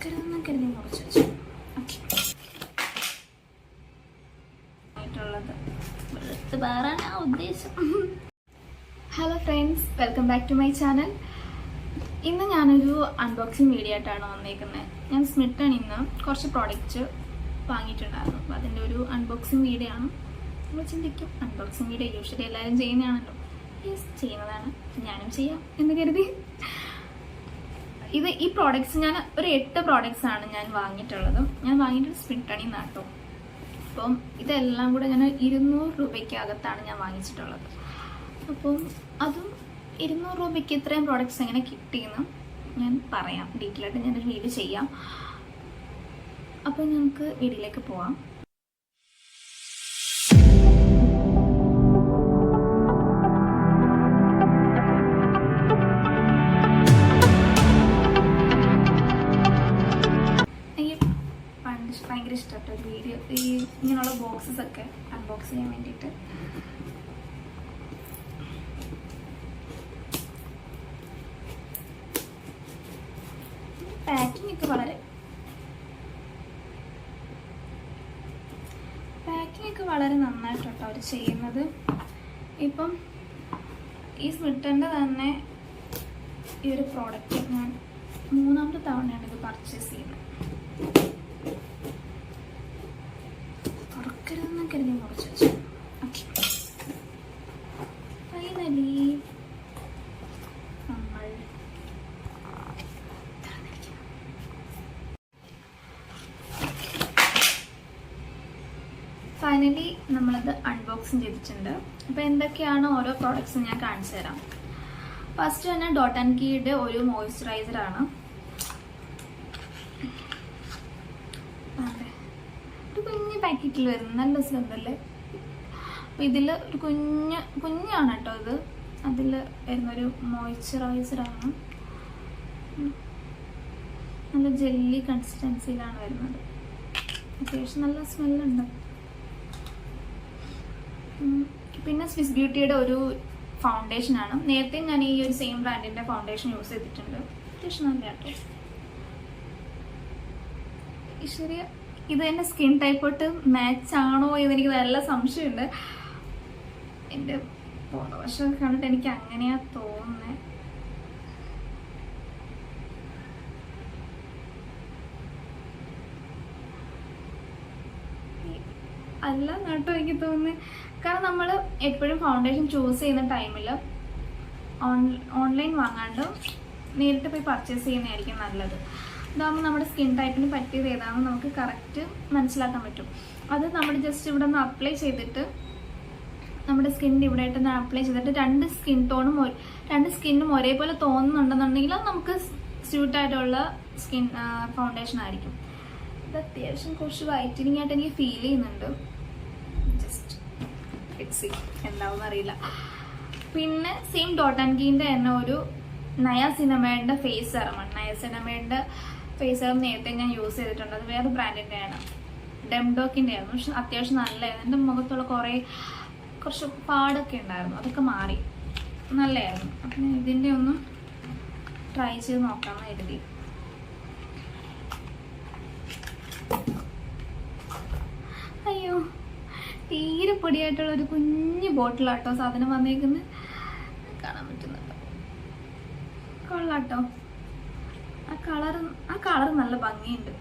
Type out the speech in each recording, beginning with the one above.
തുറക്കരുതെന്ന് കരുതി കുറച്ച് വെച്ചു. Hello friends welcome back to my channel ഇന്ന് ഞാനൊരു അൺബോക്സിങ് വീഡിയോ ആയിട്ടാണ് വന്നേക്കുന്നത് ഞാൻ സ്മിട്ടൺ ഇന്ന് കുറച്ച് പ്രോഡക്റ്റ്സ് വാങ്ങിയിട്ടുണ്ടായിരുന്നു. അപ്പോൾ അതിന്റെ ഒരു അൺബോക്സിങ് വീഡിയോ ആണ്. നമ്മൾ ചിന്തിക്കും അൺബോക്സിങ് വീഡിയോ യൂഷ്വലി എല്ലാവരും ചെയ്യുന്നതാണല്ലോ. യെസ് ചെയ്യുന്നതാണ്. ഞാനും ചെയ്യാം എന്ന് കരുതി. ഇത് ഈ പ്രോഡക്റ്റ്സ് ഞാൻ ഒരു എട്ട് പ്രോഡക്റ്റ്സ് ആണ് ഞാൻ വാങ്ങിയിട്ടുള്ളത്. ഞാൻ വാങ്ങിയിട്ട് സ്പ്രിട്ടണി നാട്ടോ അപ്പം ഇതെല്ലാം കൂടെ ഞാൻ ഇരുന്നൂറ് രൂപയ്ക്കകത്താണ് ഞാൻ വാങ്ങിച്ചിട്ടുള്ളത്. അപ്പം അതും ഇരുന്നൂറ് രൂപയ്ക്ക് ഇത്രയും പ്രോഡക്റ്റ്സ് എങ്ങനെ കിട്ടിയെന്ന് ഞാൻ പറയാം. ഡീറ്റെയിൽ ആയിട്ട് ഞാനൊരു വീഡിയോ ചെയ്യാം. അപ്പോൾ നമുക്ക് വീഡിയോയിലേക്ക് പോവാം. ഈ ഇങ്ങനെയുള്ള ബോക്സസ് ഒക്കെ അൺബോക്സ് ചെയ്യാൻ വേണ്ടിയിട്ട്. പാക്കിംഗ് ഒക്കെ വളരെ പാക്കിംഗ് ഒക്കെ വളരെ നന്നായിട്ടോ അവർ ചെയ്യുന്നത്. ഇപ്പം ഈ സ്മിട്ടന്റെ തന്നെ ഈ ഒരു പ്രോഡക്റ്റ് ഞാൻ മൂന്നാമത്തെ തവണയാണ് ഇത് പർച്ചേസ് ചെയ്യുന്നത്. കരുതി മുറിച്ച് വെച്ചു ഫൈനലി. ഫൈനലി നമ്മളത് അൺബോക്സിങ് ചെയ്തിട്ടുണ്ട് അപ്പോൾ എന്തൊക്കെയാണ് ഓരോ പ്രോഡക്ട്സും ഞാൻ കാണിച്ചു തരാം ഫസ്റ്റ് തന്നെ ഡോട്ട് ആൻഡ് കീയുടെ ഒരു അതെ. ഒരു കുഞ്ഞ് പാക്കറ്റിൽ വരുന്നു. നല്ല രസമുണ്ടല്ലേ? അപ്പോൾ ഇതിൽ ഒരു കുഞ്ഞ് കുഞ്ഞാണ് കേട്ടോ ഇത്. അതിൽ വരുന്നൊരു മോയ്സ്ചറൈസറാണ് നല്ല ജെല്ലി കൺസിസ്റ്റൻസിയിലാണ് വരുന്നത്. അത്യാവശ്യം നല്ല സ്മെല്ലുണ്ട് പിന്നെ സ്വിസ് ബ്യൂട്ടിയുടെ ഒരു ഫൗണ്ടേഷൻ ആണ്. നേരത്തെ ഞാൻ ഈ ഒരു സെയിം ബ്രാൻഡിന്റെ ഫൗണ്ടേഷൻ യൂസ് ചെയ്തിട്ടുണ്ട്. അത്യാവശ്യം നല്ല കേട്ടോ ശരി ഇത് എന്റെ സ്കിൻ ടൈപ്പോട്ട് മാച്ച് ആണോ എന്ന് എനിക്ക് നല്ല സംശയമുണ്ട്. എന്റെ പുറവശം കണ്ടിട്ട് എനിക്ക് അങ്ങനെയാ തോന്നുന്നത് അല്ല കേട്ടോ എനിക്ക് തോന്നുന്നത് കാരണം നമ്മൾ എപ്പോഴും ഫൗണ്ടേഷൻ ചൂസ് ചെയ്യുന്ന ടൈമിൽ ഓൺലൈൻ വാങ്ങാണ്ട് നേരിട്ട് പോയി പർച്ചേസ് ചെയ്യുന്നതായിരിക്കും നല്ലത്. ഇതാകുമ്പോൾ നമ്മുടെ സ്കിൻ ടൈപ്പിന് പറ്റിയത് ഏതാണെന്ന് നമുക്ക് കറക്റ്റ് മനസ്സിലാക്കാൻ പറ്റും. അത് നമ്മൾ ജസ്റ്റ് ഇവിടെ നിന്ന് അപ്ലൈ ചെയ്തിട്ട് നമ്മുടെ സ്കിന്നിന്റെ ഇവിടെ ആയിട്ട് അപ്ലൈ ചെയ്തിട്ട് രണ്ട് സ്കിൻ ടോണും രണ്ട് സ്കിന്നും ഒരേപോലെ തോന്നുന്നുണ്ടെന്നുണ്ടെങ്കിൽ അത് നമുക്ക് സ്യൂട്ടായിട്ടുള്ള സ്കിൻ ഫൗണ്ടേഷൻ ആയിരിക്കും. ഇത് അത്യാവശ്യം കുറച്ച് വൈറ്റനിങ് ആയിട്ട് എനിക്ക് ഫീൽ ചെയ്യുന്നുണ്ട്. ജസ്റ്റ് ഇറ്റ്സ് എന്താവും അറിയില്ല. പിന്നെ സെയിം ഡോട്ട് ആൻഡ് ഗീന്റെ തന്നെ ഒരു നയ സിനിമയുടെ ഫേസ് സെറമാണ് നയ സിനിമയുടെ ഫേസ് സെറം നേരത്തെ ഞാൻ യൂസ് ചെയ്തിട്ടുണ്ട്. അത് വേറെ ബ്രാൻഡിന്റെയാണ് ഡെംഡോക്കിന്റെ ആയിരുന്നു പക്ഷെ അത്യാവശ്യം നല്ലതായിരുന്നു എന്റെ മുഖത്തുള്ള കുറേ കുറച്ച് പാടൊക്കെ ഉണ്ടായിരുന്നു. അതൊക്കെ മാറി. നല്ലതായിരുന്നു അപ്പം ഞാൻ ഇതിന്റെ ഒന്ന് ട്രൈ ചെയ്ത് നോക്കാമെന്ന് കരുതി. അയ്യോ തീരെ പൊടിയായിട്ടുള്ള ഒരു കുഞ്ഞു ബോട്ടിലാട്ടോ സാധനം വന്നേക്കുന്നത് കാണാൻ പറ്റുന്നുണ്ട്? കൊള്ളാട്ടോ. കളർ ആ കളർ നല്ല ഭംഗിയുണ്ട്.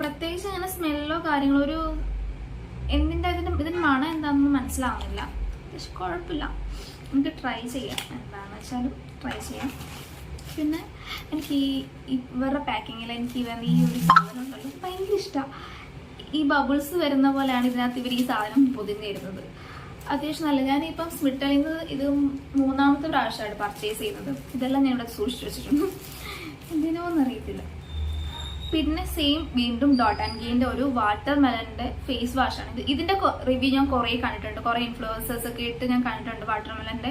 പ്രത്യേകിച്ച് അങ്ങനെ സ്മെല്ലോ കാര്യങ്ങളോ ഒരു എന്തിന്റെ ഇതിന്റെ ഇതിന് മണം എന്താണെന്ന് മനസ്സിലാവുന്നില്ല. പക്ഷെ കുഴപ്പമില്ല. നമുക്ക് ട്രൈ ചെയ്യാം. എന്താണെന്ന് വെച്ചാലും ട്രൈ ചെയ്യാം. പിന്നെ എനിക്ക് ഈ ഇവരുടെ പാക്കിങ്ങിൽ എനിക്ക് ഇവരുടെ ഈ ഒരു സാധനം ഉണ്ടല്ലോ ഭയങ്കര ഇഷ്ടമാണ് ഈ ബബിൾസ് വരുന്ന പോലെയാണ് ഇതിനകത്ത് ഇവർ ഈ സാധനം പൊതിഞ്ഞിരുന്നത്. അത്യാവശ്യം നല്ല. ഞാനിപ്പം സ്മിട്ടലിൽ നിന്ന് ഇത് മൂന്നാമത്തെ പ്രാവശ്യമാണ് പർച്ചേസ് ചെയ്യുന്നത്. ഇതെല്ലാം ഞാൻ ഇവിടെ സൂക്ഷിച്ചു വെച്ചിട്ടുണ്ട്. എന്തിനോന്ന് അറിയത്തില്ല. പിന്നെ സെയിം വീണ്ടും ഡോട്ട് ആൻഡ് ഗീന്റെ ഒരു വാട്ടർ മെലന്റെ ഫേസ് വാഷാണ് ഇത് ഇതിന്റെ റിവ്യൂ ഞാൻ കുറേ കണ്ടിട്ടുണ്ട്. കുറേ ഇൻഫ്ലുവൻസേഴ്സ് ഒക്കെ ഇട്ട് ഞാൻ കണ്ടിട്ടുണ്ട് വാട്ടർ മെലന്റെ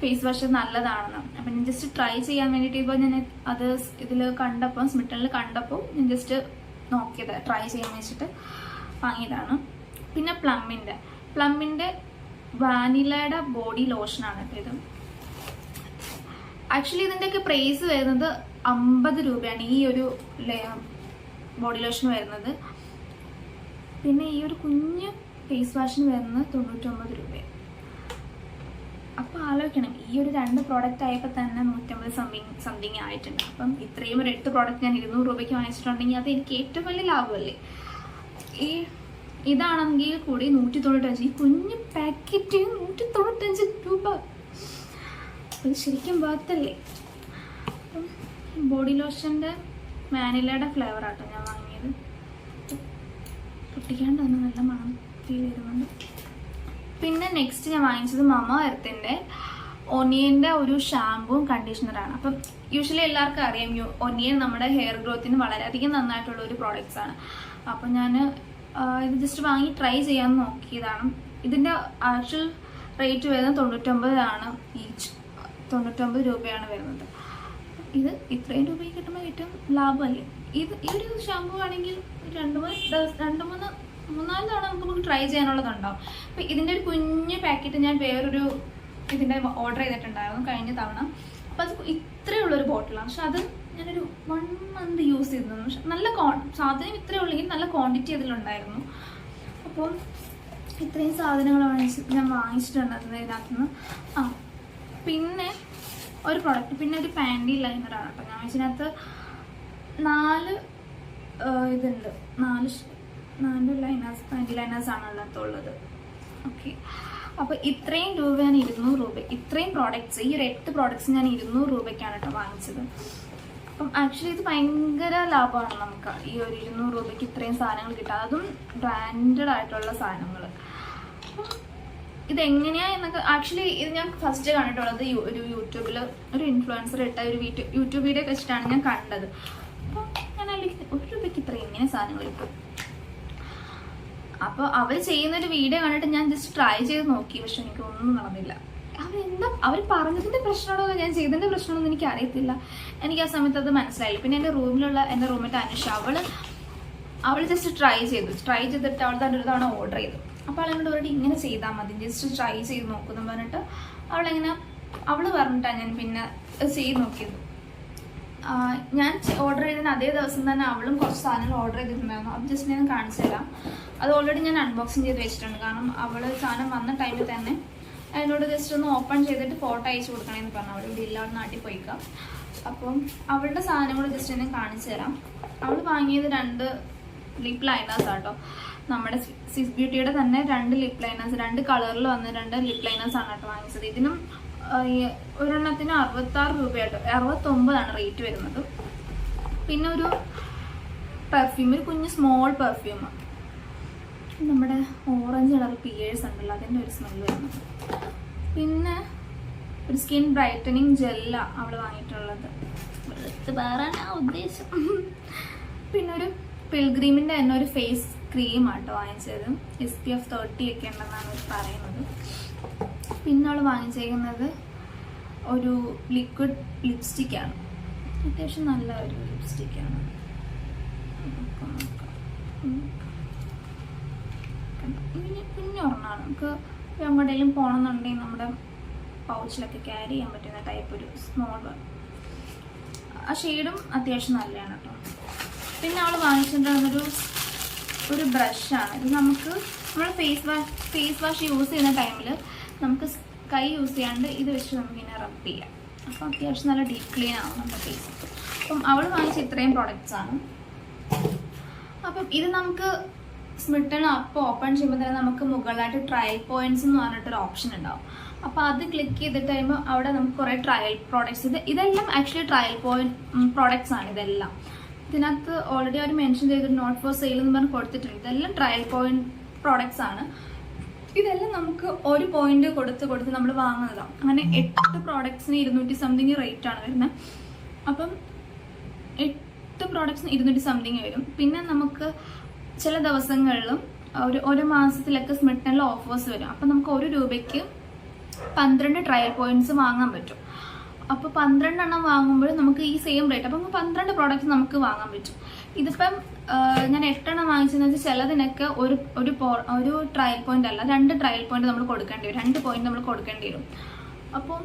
ഫേസ് വാഷ് നല്ലതാണെന്ന്. അപ്പം ഞാൻ ജസ്റ്റ് ട്രൈ ചെയ്യാൻ വേണ്ടിയിട്ട് ഇപ്പോൾ ഞാൻ അത് ഇതിൽ കണ്ടപ്പോൾ സ്മിട്ടണിൽ കണ്ടപ്പോൾ ഞാൻ ജസ്റ്റ് നോക്കിയത്. ട്രൈ ചെയ്യാൻ വെച്ചിട്ട് വാങ്ങിയതാണ്. പിന്നെ പ്ലമ്മിന്റെ പ്ലമ്മിന്റെ വാനിലയുടെ ബോഡി കേട്ടോ ഇത്. ആക്ച്വലി ഇതിന്റെയൊക്കെ പ്രൈസ് വരുന്നത് അമ്പത് രൂപയാണ് ഈ ഒരു ബോഡി ലോഷൻ വരുന്നത്. പിന്നെ ഈ ഒരു കുഞ്ഞ് ഫേസ് വാഷിന് വരുന്നത് തൊണ്ണൂറ്റൊമ്പത് രൂപയാണ്. അപ്പോൾ ആലോചിക്കണം ഈ ഒരു രണ്ട് പ്രോഡക്റ്റ് ആയപ്പോൾ തന്നെ നൂറ്റമ്പത് സംതിങ് സംതിങ് ആയിട്ടുണ്ട്. അപ്പം ഇത്രയും ഒരു എട്ട് പ്രോഡക്റ്റ് ഞാൻ ഇരുന്നൂറ് രൂപയ്ക്ക് വാങ്ങിച്ചിട്ടുണ്ടെങ്കിൽ അത് എനിക്ക് ഏറ്റവും വലിയ ലാഭമല്ലേ? ഈ ഇതാണെങ്കിൽ കൂടി നൂറ്റി തൊണ്ണൂറ്റഞ്ച് ഈ കുഞ്ഞ് പാക്കറ്റ് നൂറ്റി തൊണ്ണൂറ്റഞ്ച് രൂപ. അത് ശരിക്കും ബാത്തല്ലേ ബോഡി ലോഷന്റെ വാനിലയുടെ ഫ്ലേവർ ആട്ടോ ഞാൻ വാങ്ങിയത്. പൊട്ടിക്കാണ്ട് തന്നെ നല്ല മണം ഫീൽ ചെയ്തുകൊണ്ട് പിന്നെ നെക്സ്റ്റ് ഞാൻ വാങ്ങിച്ചത് മമ എർത്തിന്റെ ഒനിയന്റെ ഒരു ഷാമ്പുവും കണ്ടീഷണറാണ് അപ്പം യൂഷ്വലി എല്ലാവർക്കും അറിയാം ഒനിയൻ നമ്മുടെ ഹെയർ ഗ്രോത്തിന് വളരെയധികം നന്നായിട്ടുള്ള ഒരു പ്രോഡക്റ്റ്സാണ് അപ്പം ഞാൻ ഇത് ജസ്റ്റ് വാങ്ങി ട്രൈ ചെയ്യാൻ നോക്കിയതാണ്. ഇതിന്റെ ആക്ച്വൽ റേറ്റ് വരുന്നത് തൊണ്ണൂറ്റൊമ്പതാണ് ഈച്ച് തൊണ്ണൂറ്റൊമ്പത് രൂപയാണ് വരുന്നത്. ഇത് ഇത്രയും രൂപയ്ക്ക് കിട്ടുമ്പോൾ ഏറ്റവും ലാഭമല്ലേ? ഇത് ഈ ഒരു ഷാമ്പു ആണെങ്കിൽ രണ്ട് മൂന്ന് ദിവസം രണ്ട് മൂന്ന് മൂന്നാൽ തവണ നമുക്ക് ട്രൈ ചെയ്യാനുള്ളതുണ്ടാവും അപ്പം ഇതിന്റെ ഒരു കുഞ്ഞ് പാക്കറ്റ് ഞാൻ വേറൊരു ഇതിന്റെ ഓർഡർ ചെയ്തിട്ടുണ്ടായിരുന്നു കഴിഞ്ഞ തവണ. അപ്പം അത് ഇത്രയുള്ളൊരു ബോട്ടിലാണ് പക്ഷെ അത് ഞാനൊരു വൺ മന്ത് യൂസ് ചെയ്തിരുന്നു. നല്ല സാധനം ഇത്രയേ ഉള്ളെങ്കിൽ നല്ല ക്വാണ്ടിറ്റി അതിലുണ്ടായിരുന്നു. അപ്പോൾ ഇത്രയും വാങ്ങിച്ച് ഞാൻ വാങ്ങിച്ചിട്ടുണ്ടായിരുന്നു ഇതിനകത്തുനിന്ന്. ആ പിന്നെ ഒരു പ്രോഡക്റ്റ് പിന്നെ ഒരു പാന്റി ലൈനറാണ് കേട്ടോ ഞാൻ ഇതിനകത്ത് നാല് ഇതുണ്ട്. നാല് നാല് ലൈനേഴ്സ് പാന്റി ലൈനേഴ്സ് ആണ് അതിനകത്തുള്ളത്. ഓക്കെ അപ്പോൾ ഇത്രയും രൂപയാണ് ഇരുന്നൂറ് രൂപ. ഇത്രയും പ്രോഡക്റ്റ്സ് ഈ ഒരു എട്ട് പ്രോഡക്റ്റ്സ് ഞാൻ ഇരുന്നൂറ് രൂപയ്ക്കാണ് കേട്ടോ വാങ്ങിച്ചത്. അപ്പം ആക്ച്വലി ഇത് ഭയങ്കര ലാഭമാണ് നമുക്ക്. ഈ ഒരു ഇരുന്നൂറ് രൂപയ്ക്ക് ഇത്രയും സാധനങ്ങൾ കിട്ടുക അതും ബ്രാൻഡഡ് ആയിട്ടുള്ള സാധനങ്ങൾ ഇതെങ്ങനെയാ എന്നൊക്കെ ആക്ച്വലി ഇത് ഞാൻ ഫസ്റ്റ് കണ്ടിട്ടുള്ളത് ഒരു യൂട്യൂബിൽ ഒരു ഇൻഫ്ലുവൻസർ ഇട്ട ഒരു വീഡിയോ യൂട്യൂബ് വീഡിയോ വെച്ചിട്ടാണ് ഞാൻ കണ്ടത്. അപ്പോൾ ഞാൻ അല്ലെങ്കിൽ ഒരു രൂപയ്ക്ക് ഇത്ര എങ്ങനെ സാധനങ്ങൾ കിട്ടും. അപ്പോൾ അവർ ചെയ്യുന്നൊരു വീഡിയോ കണ്ടിട്ട് ഞാൻ ജസ്റ്റ് ട്രൈ ചെയ്ത് നോക്കി. പക്ഷെ എനിക്ക് ഒന്നും നടന്നില്ല. അവരെന്താ അവർ പറഞ്ഞതിന്റെ പ്രശ്നമാണോ ഞാൻ ചെയ്തതിന്റെ പ്രശ്നമാണോ എനിക്ക് അറിയത്തില്ല എനിക്ക് ആ സമയത്ത് അത് മനസ്സിലായില്ല. പിന്നെ എന്റെ റൂമിലുള്ള എന്റെ റൂമിന്റെ അനുഷ അവൾ അവൾ ജസ്റ്റ് ട്രൈ ചെയ്തു. ട്രൈ ചെയ്തിട്ട് അവൾ തന്നെ ഒരു തവണ ഓർഡർ ചെയ്തു. അപ്പോൾ അവളെന്നോട് പറഞ്ഞിട്ട് ഇങ്ങനെ ചെയ്താൽ മതി. ജസ്റ്റ് ട്രൈ ചെയ്ത് നോക്കുന്നു പറഞ്ഞിട്ട് അവളെങ്ങനെ അവൾ പറഞ്ഞിട്ടാണ് ഞാൻ പിന്നെ ചെയ്ത് നോക്കിയത്. ഞാൻ ഓർഡർ ചെയ്തതിന് അതേ ദിവസം തന്നെ അവളും കുറച്ച് സാധനങ്ങൾ ഓർഡർ ചെയ്തിട്ടുണ്ടായിരുന്നു. അത് ജസ്റ്റ് ഞാൻ കാണിച്ചു തരാം. അത് ഓൾറെഡി ഞാൻ അൺബോക്സിങ് ചെയ്ത് വെച്ചിട്ടുണ്ട്. കാരണം അവൾ സാധനം വന്ന ടൈമിൽ തന്നെ അതിനോട് ജസ്റ്റ് ഒന്ന് ഓപ്പൺ ചെയ്തിട്ട് ഫോട്ടോ അയച്ചു കൊടുക്കണമെന്ന് പറഞ്ഞു. അവിടെ ഇവിടെ ഇല്ലാതെ നാട്ടിൽ പോയിക്കാം. അപ്പം അവളുടെ സാധനങ്ങൾ ജസ്റ്റ് എന്നെ കാണിച്ചു തരാം. അവൾ വാങ്ങിയത് രണ്ട് ലിപ് ലൈനേഴ്സ് ആട്ടോ. നമ്മുടെ സിസ് ബ്യൂട്ടിയുടെ തന്നെ രണ്ട് ലിപ് ലൈനേഴ്സ് രണ്ട് കളറിൽ വന്ന രണ്ട് ലിപ് ലൈനേഴ്സ് ആണ് കേട്ടോ വാങ്ങിച്ചത്. ഇതിനും ഒരെണ്ണത്തിന് അറുപത്താറ് രൂപയാട്ടോ. അറുപത്തൊമ്പതാണ് റേറ്റ് വരുന്നത്. പിന്നെ ഒരു പെർഫ്യൂം ഒരു കുഞ്ഞ് സ്മോൾ പെർഫ്യൂം നമ്മുടെ ഓറഞ്ച് കളർ പിയേഴ്സ് ഉണ്ടല്ലോ അതിന്റെ ഒരു സ്മെൽ വരുന്നു പിന്നെ ഒരു സ്കിൻ ബ്രൈറ്റനിങ് ജെല്ലാണ് അവൾ വാങ്ങിയിട്ടുള്ളത്. വെറുത്ത് വേറാണ് ഉദ്ദേശം. പിന്നെ ഒരു പിൽഗ്രീമിന്റെ തന്നെ ഒരു ഫേസ് ക്രീം ആട്ടോ വാങ്ങിച്ചത്. എസ് പി എഫ് തേർട്ടി ഒക്കെ ഉണ്ടെന്നാണ് അവർ പറയുന്നത്. പിന്നെ അവൾ വാങ്ങിച്ചേക്കുന്നത് ഒരു ലിക്വിഡ് ലിപ്സ്റ്റിക്കാണ് അത്യാവശ്യം നല്ല ഒരു ലിപ്സ്റ്റിക്കാണ് കുഞ്ഞ് ഒരെണ്ണമാണ് നമുക്ക് എവിടെയെങ്കിലും പോകണമെന്നുണ്ടെങ്കിൽ നമ്മുടെ പൗച്ചിലൊക്കെ ക്യാരി ചെയ്യാൻ പറ്റുന്ന ടൈപ്പ് ഒരു സ്മോൾ ആ ഷെയ്ഡും അത്യാവശ്യം നല്ലതാണ് കേട്ടോ പിന്നെ അവൾ വാങ്ങിച്ചിട്ടുണ്ടായിരുന്നൊരു ഒരു ബ്രഷാണ് ഇത് നമുക്ക് നമ്മൾ face wash face wash use ചെയ്യുന്ന ടൈമിൽ നമുക്ക് കൈ യൂസ് ചെയ്യാണ്ട് ഇത് വെച്ച് നമുക്കിങ്ങനെ റബ് ചെയ്യാം. അപ്പം അത്യാവശ്യം നല്ല ഡീപ്പ് ക്ലീൻ ആവും നമ്മുടെ ഫേസ് അപ്പം അവൾ വാങ്ങിച്ച ഇത്രയും പ്രൊഡക്റ്റ്സാണ് അപ്പം ഇത് നമുക്ക് സ്മിട്ടൺ ആപ്പ് ഓപ്പൺ ചെയ്യുമ്പോൾ തന്നെ നമുക്ക് മുകളിലായിട്ട് ട്രയൽ പോയിന്റ്സ് എന്ന് പറഞ്ഞിട്ടൊരു ഓപ്ഷൻ ഉണ്ടാവും. അപ്പോൾ അത് ക്ലിക്ക് ചെയ്തിട്ട് കഴിയുമ്പോൾ അവിടെ നമുക്ക് കുറേ ട്രയൽ പ്രോഡക്ട്സ് ഇത് ഇതെല്ലാം ആക്ച്വലി ട്രയൽ പോയിന്റ് പ്രോഡക്ട്സ് ആണ് ഇതെല്ലാം. ഇതിനകത്ത് ഓൾറെഡി അവർ മെൻഷൻ ചെയ്തിട്ട് നോട്ട് ഫോർ സെയിൽ എന്ന് പറഞ്ഞ് കൊടുത്തിട്ടുണ്ട്. ഇതെല്ലാം ട്രയൽ പോയിന്റ് പ്രോഡക്ട്സ് ആണ്. ഇതെല്ലാം നമുക്ക് ഒരു പോയിന്റ് കൊടുത്ത് കൊടുത്ത് നമ്മൾ വാങ്ങുന്നതാണ്. അങ്ങനെ എട്ട് പ്രോഡക്ട്സിന് ഇരുന്നൂറ്റി സംതിങ് റേറ്റ് ആണ് വരുന്നത്. അപ്പം എട്ട് പ്രോഡക്ട്സിന് ഇരുന്നൂറ്റി സംതിങ് വരും. പിന്നെ നമുക്ക് ചില ദിവസങ്ങളിലും ഒരു ഒരു മാസത്തിലൊക്കെ സ്മിട്ടനിൽ ഓഫേഴ്സ് വരും. അപ്പം നമുക്ക് ഒരു രൂപയ്ക്ക് പന്ത്രണ്ട് ട്രയൽ പോയിന്റ്സ് വാങ്ങാൻ പറ്റും. അപ്പോൾ പന്ത്രണ്ടെണ്ണം വാങ്ങുമ്പോൾ നമുക്ക് ഈ സെയിം റേറ്റ് അപ്പം പന്ത്രണ്ട് പ്രോഡക്റ്റ്സ് നമുക്ക് വാങ്ങാൻ പറ്റും. ഇതിപ്പം ഞാൻ എട്ടെണ്ണം വാങ്ങിച്ചെന്ന് വെച്ചാൽ ചിലതിനൊക്കെ ഒരു ഒരു ഒരു ട്രയൽ പോയിന്റ് അല്ല രണ്ട് ട്രയൽ പോയിന്റ് നമ്മൾ കൊടുക്കേണ്ടി വരും രണ്ട് പോയിന്റ് നമ്മൾ കൊടുക്കേണ്ടി വരും. അപ്പം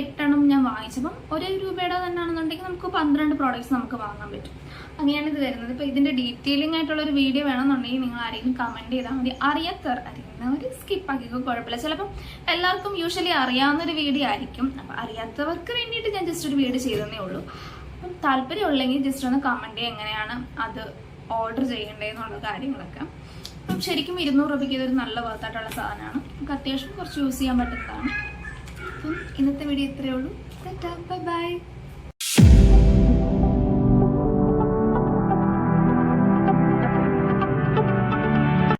എട്ടെണ്ണം ഞാൻ വാങ്ങിച്ചപ്പം ഒരേ രൂപയുടെ തന്നെ ആണെന്നുണ്ടെങ്കിൽ നമുക്ക് പന്ത്രണ്ട് പ്രോഡക്റ്റ്സ് നമുക്ക് വാങ്ങാൻ പറ്റും. അങ്ങനെയാണ് ഇത് വരുന്നത്. ഇപ്പോൾ ഇതിന്റെ ഡീറ്റെയിലിംഗ് ആയിട്ടുള്ള ഒരു വീഡിയോ വേണമെന്നുണ്ടെങ്കിൽ നിങ്ങൾ ആരെങ്കിലും കമന്റ് ചെയ്താൽ മതി. അറിയാത്തവർ അറിയുന്നവർ സ്കിപ്പ് ആക്കിക്കോ കുഴപ്പമില്ല. ചിലപ്പം എല്ലാവർക്കും യൂഷ്വലി അറിയാവുന്ന ഒരു വീഡിയോ ആയിരിക്കും. അപ്പോൾ അറിയാത്തവർക്ക് വേണ്ടിയിട്ട് ഞാൻ ജസ്റ്റ് ഒരു വീഡിയോ ചെയ്തതേ ഉള്ളൂ. അപ്പം താല്പര്യമുള്ളെങ്കിൽ ജസ്റ്റ് ഒന്ന് കമന്റ് ചെയ്യുക എങ്ങനെയാണ് അത് ഓർഡർ ചെയ്യേണ്ടതെന്നുള്ള കാര്യങ്ങളൊക്കെ. അപ്പം ശരിക്കും ഇരുന്നൂറ് രൂപയ്ക്ക് ഇതൊരു നല്ല വർത്തായിട്ടുള്ള സാധനമാണ്. നമുക്ക് അത്യാവശ്യം കുറച്ച് യൂസ് ചെയ്യാൻ പറ്റുന്നതാണ്. അപ്പം ഇന്നത്തെ വീഡിയോ ഇത്രയേ ഉള്ളൂ. Bye bye